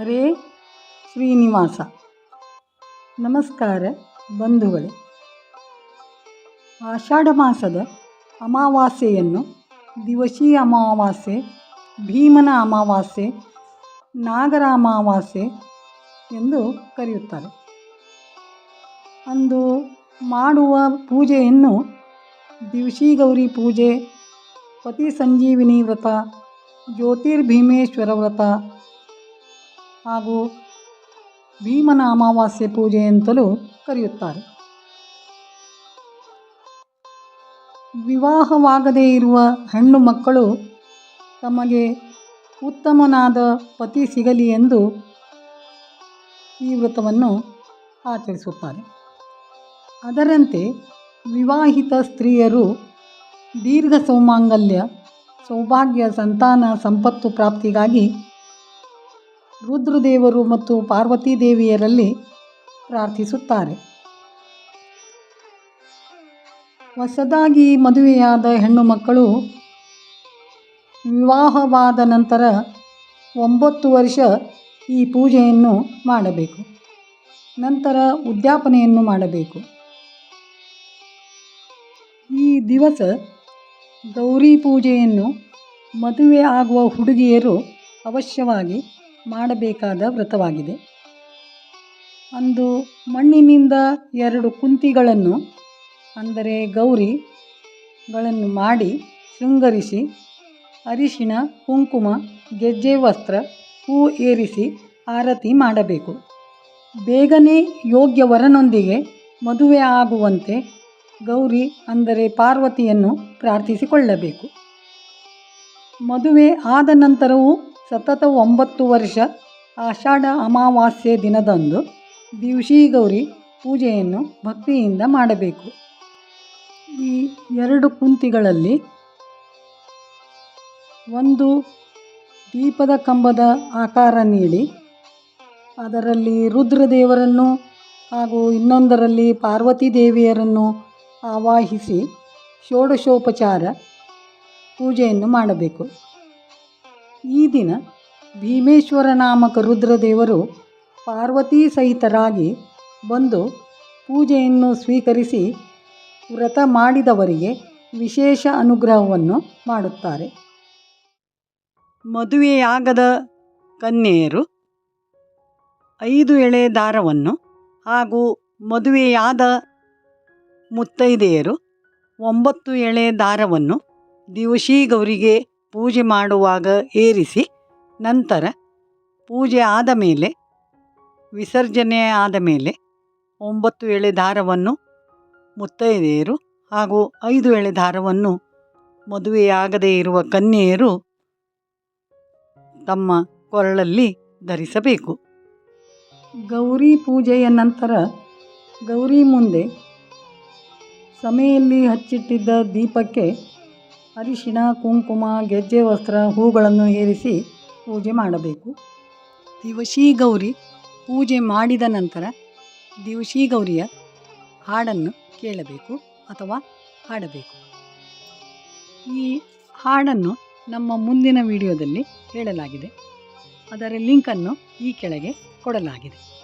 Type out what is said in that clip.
ಹರೇ ಶ್ರೀನಿವಾಸ. ನಮಸ್ಕಾರ ಬಂಧುಗಳೇ. ಆಷಾಢ ಮಾಸದ ಅಮಾವಾಸ್ಯೆಯನ್ನು ದಿವಶಿ ಅಮಾವಾಸ್ಯೆ, ಭೀಮನ ಅಮಾವಾಸ್ಯೆ, ನಾಗರ ಅಮಾವಾಸ್ಯೆ ಎಂದು ಕರೆಯುತ್ತಾರೆ. ಅಂದು ಮಾಡುವ ಪೂಜೆಯನ್ನು ದಿವಶಿ ಗೌರಿ ಪೂಜೆ, ಪತಿ ಸಂಜೀವಿನಿ ವ್ರತ, ಜ್ಯೋತಿರ್ಭೀಮೇಶ್ವರ ವ್ರತ ಹಾಗೂ ಭೀಮನ ಅಮಾವಾಸ್ಯೆ ಪೂಜೆ ಅಂತಲೂ ಕರೆಯುತ್ತಾರೆ. ವಿವಾಹವಾಗದೇ ಇರುವ ಹೆಣ್ಣು ಮಕ್ಕಳು ತಮಗೆ ಉತ್ತಮನಾದ ಪತಿ ಸಿಗಲಿ ಎಂದು ಈ ವ್ರತವನ್ನು ಆಚರಿಸುತ್ತಾರೆ. ಅದರಂತೆ ವಿವಾಹಿತ ಸ್ತ್ರೀಯರು ದೀರ್ಘ ಸೌಮಾಂಗಲ್ಯ, ಸೌಭಾಗ್ಯ, ಸಂತಾನ, ಸಂಪತ್ತು ಪ್ರಾಪ್ತಿಗಾಗಿ ರುದ್ರದೇವರು ಮತ್ತು ಪಾರ್ವತಿ ದೇವಿಯರಲ್ಲಿ ಪ್ರಾರ್ಥಿಸುತ್ತಾರೆ. ಹೊಸದಾಗಿ ಮದುವೆಯಾದ ಹೆಣ್ಣು ಮಕ್ಕಳು ವಿವಾಹವಾದ ನಂತರ ಒಂಬತ್ತು ವರ್ಷ ಈ ಪೂಜೆಯನ್ನು ಮಾಡಬೇಕು. ನಂತರ ಉದ್ಯಾಪನೆಯನ್ನು ಮಾಡಬೇಕು. ಈ ದಿವಸ ಗೌರಿ ಪೂಜೆಯನ್ನು ಮದುವೆ ಆಗುವ ಹುಡುಗಿಯರು ಅವಶ್ಯವಾಗಿ ಮಾಡಬೇಕಾದ ವ್ರತವಾಗಿದೆ. ಅಂದು ಮಣ್ಣಿನಿಂದ ಎರಡು ಕುಂತಿಗಳನ್ನು, ಅಂದರೆ ಗೌರಿಗಳನ್ನು ಮಾಡಿ ಶೃಂಗರಿಸಿ, ಅರಿಶಿಣ, ಕುಂಕುಮ, ಗೆಜ್ಜೆ ವಸ್ತ್ರ, ಹೂ ಏರಿಸಿ ಆರತಿ ಮಾಡಬೇಕು. ಬೇಗನೆ ಯೋಗ್ಯ ವರನೊಂದಿಗೆ ಮದುವೆ ಆಗುವಂತೆ ಗೌರಿ, ಅಂದರೆ ಪಾರ್ವತಿಯನ್ನು ಪ್ರಾರ್ಥಿಸಿಕೊಳ್ಳಬೇಕು. ಮದುವೆ ಆದ ನಂತರವೂ ಸತತ ಒಂಬತ್ತು ವರ್ಷ ಆಷಾಢ ಅಮಾವಾಸ್ಯೆ ದಿನದಂದು ದಿವಸಿ ಗೌರಿ ಪೂಜೆಯನ್ನು ಭಕ್ತಿಯಿಂದ ಮಾಡಬೇಕು. ಈ ಎರಡು ಕುಂತಿಗಳಲ್ಲಿ ಒಂದು ದೀಪದ ಕಂಬದ ಆಕಾರ ನೀಡಿ, ಅದರಲ್ಲಿ ರುದ್ರದೇವರನ್ನು ಹಾಗೂ ಇನ್ನೊಂದರಲ್ಲಿ ಪಾರ್ವತಿ ದೇವಿಯರನ್ನು ಆವಾಹಿಸಿ ಷೋಡಶೋಪಚಾರ ಪೂಜೆಯನ್ನು ಮಾಡಬೇಕು. ಈ ದಿನ ಭೀಮೇಶ್ವರ ನಾಮಕ ರುದ್ರದೇವರು ಪಾರ್ವತೀ ಸಹಿತರಾಗಿ ಬಂದು ಪೂಜೆಯನ್ನು ಸ್ವೀಕರಿಸಿ ವ್ರತ ಮಾಡಿದವರಿಗೆ ವಿಶೇಷ ಅನುಗ್ರಹವನ್ನು ಮಾಡುತ್ತಾರೆ. ಮದುವೆಯಾಗದ ಕನ್ಯೆಯರು ಐದು ಎಳೆ ದಾರವನ್ನು ಹಾಗೂ ಮದುವೆಯಾದ ಮುತ್ತೈದೆಯರು ಒಂಬತ್ತು ಎಳೆ ದಾರವನ್ನು ದಿವಸಿ ಗೌರಿಗೆ ಪೂಜೆ ಮಾಡುವಾಗ ಏರಿಸಿ ನಂತರ ಪೂಜೆ ಆದ ಮೇಲೆ, ವಿಸರ್ಜನೆ ಆದ ಮೇಲೆ ಒಂಬತ್ತು ಎಳೆ ದಾರವನ್ನು ಮುತ್ತೈದೆಯರು ಹಾಗೂ ಐದು ಎಳೆ ದಾರವನ್ನು ಮದುವೆಯಾಗದೇ ಇರುವ ಕನ್ಯೆಯರು ತಮ್ಮ ಕೊರಳಲ್ಲಿ ಧರಿಸಬೇಕು. ಗೌರಿ ಪೂಜೆಯ ನಂತರ ಗೌರಿ ಮುಂದೆ ಸಮೆಯಲ್ಲಿ ಹಚ್ಚಿಟ್ಟಿದ್ದ ದೀಪಕ್ಕೆ ಅರಿಶಿಣ, ಕುಂಕುಮ, ಗೆಜ್ಜೆ, ವಸ್ತ್ರ ಹೂಗಳನ್ನು ಏರಿಸಿ ಪೂಜೆ ಮಾಡಬೇಕು. ದಿವಶಿ ಗೌರಿ ಪೂಜೆ ಮಾಡಿದ ನಂತರ ದಿವಶಿ ಗೌರಿಯ ಹಾಡನ್ನು ಕೇಳಬೇಕು ಅಥವಾ ಹಾಡಬೇಕು. ಈ ಹಾಡನ್ನು ನಮ್ಮ ಮುಂದಿನ ವಿಡಿಯೋದಲ್ಲಿ ಹೇಳಲಾಗಿದೆ. ಅದರ ಲಿಂಕನ್ನು ಈ ಕೆಳಗೆ ಕೊಡಲಾಗಿದೆ.